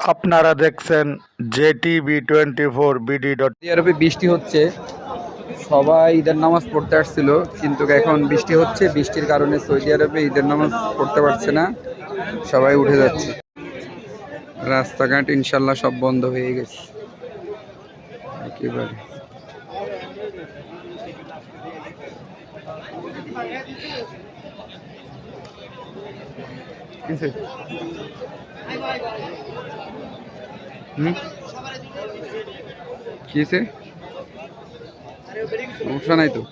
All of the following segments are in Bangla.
আপনারা দেখছেন JTV twenty four BD dot আরবে বৃষ্টি হচ্ছে। সবাই ঈদের নামাজ পড়তে আসছিল, কিন্তু এখন বৃষ্টি হচ্ছে। বৃষ্টির কারণে সৌদি আরবে ঈদের নামাজ পড়তে পারছে না। সবাই উঠে যাচ্ছে। রাস্তাঘাট ইনশাল্লাহ সব বন্ধ হয়ে গেছে। একেবারে। সমস্যা নাই তো?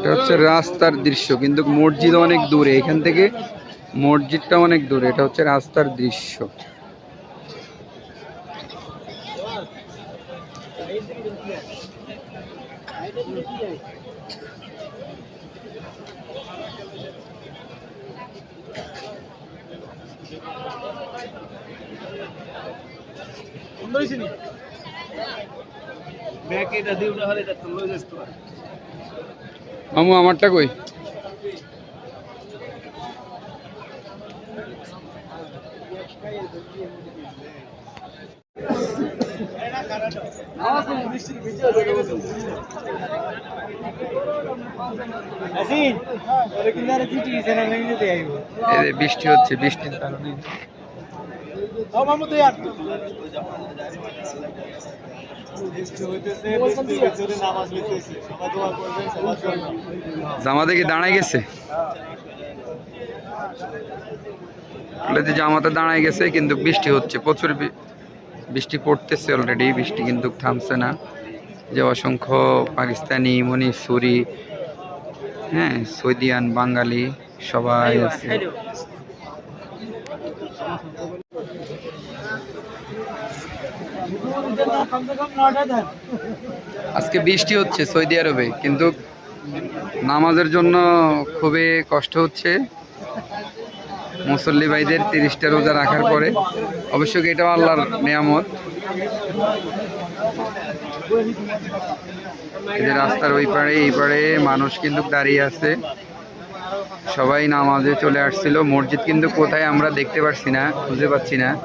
এটা হচ্ছে রাস্তার দৃশ্য, কিন্তু মসজিদ অনেক দূরে। এখান থেকে মসজিদটা অনেক দূরে, এটা হচ্ছে রাস্তার দৃশ্য। মামু আমারটা কই? বৃষ্টি হচ্ছে বৃষ্টির কারণে। জামাতে কি দাঁড়ায় গেছে? জামাতে দাঁড়ায় গেছে কিন্তু বৃষ্টি হচ্ছে। প্রচুর বৃষ্টি পড়তেছে অলরেডি বৃষ্টি কিন্তু থামছে না। যে অসংখ্য পাকিস্তানি মণিপুরি হ্যাঁ সৌদিয়ান বাঙালি সবাই আছে। আজকে বৃষ্টি হচ্ছে সৌদি আরবে, কিন্তু নামাজের জন্য খুবই কষ্ট হচ্ছে। মুসল্লি ভাইদের তিরিশটা রোজা রাখার পরে। অবশ্যই এটাও আল্লাহর নিয়ামত। রাস্তার ওই পাড়ে, এই পাড়ে মানুষ কিন্তু দাঁড়িয়ে আছে। সবাই নামাজে চলে আসছিল। মসজিদ কিন্তু কোথায় আমরা দেখতে পাচ্ছি না, খুঁজে পাচ্ছি না।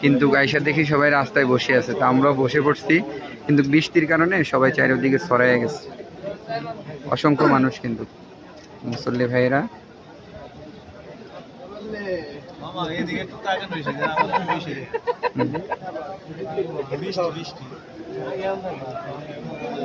কিন্তু গাইসা দেখি সবাই রাস্তায় বসে আছে, তা আমরাও বসে পড়ছি। কিন্তু বৃষ্টির কারণে সবাই চারিদিকে ছড়াইয়া গেছে। অসংখ্য মানুষ কিন্তু। মুসল্লি ভাইয়েরা। যে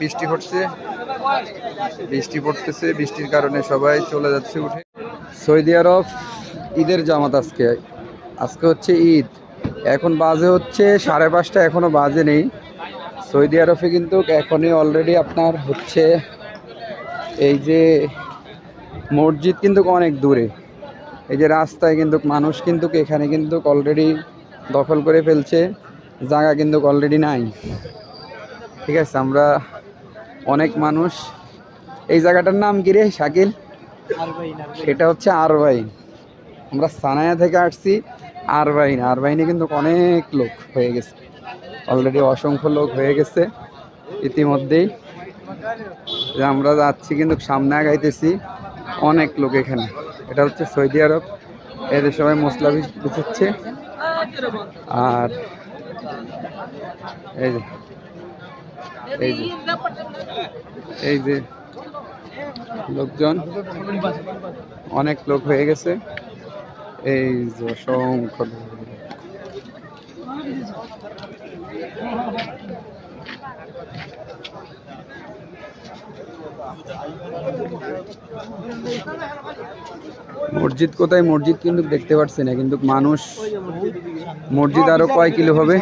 বৃষ্টি পড়ছে বৃষ্টি পড়তেছে, বৃষ্টির কারণে সবাই চলে যাচ্ছে উঠে। সৌদি আরব ঈদের জামাত আজকে। আজকে হচ্ছে ঈদ। এখন বাজে হচ্ছে সাড়ে পাঁচটা, এখনও বাজে নেই। সৌদি আরবে কিন্তু এখনই অলরেডি আপনার হচ্ছে এই যে মসজিদ কিন্তু অনেক দূরে। এই যে রাস্তায় কিন্তু মানুষ কিন্তু এখানে কিন্তু অলরেডি দখল করে ফেলছে, জায়গা কিন্তু অলরেডি নাই। ঠিক আছে, আমরা অনেক মানুষ, এই জায়গাটার নাম কি রে শাকিল? এটা হচ্ছে আরবাইন। আমরা সানায়া থেকে আসছি, আরবাইন। আরবাইনে কিন্তু অনেক লোক হয়ে গেছে। অলরেডি অসংখ্য লোক হয়ে গেছে ইতিমধ্যেই। আমরা যাচ্ছি কিন্তু সামনে আগাইতেছি অনেক লোক এখানে। এটা হচ্ছে সৌদি আরব। এদের সবাই মশলা বেঁচেছে আর এই যে এই যে এই যে লোকজন, অনেক লোক হয়ে গেছে। এই যে অসংখ্য মসজিদ কোথায়? মসজিদ কিন্তু দেখতে পাচ্ছি না কিন্তু মানুষ মসজিদ আরও কয় কিলো হবে?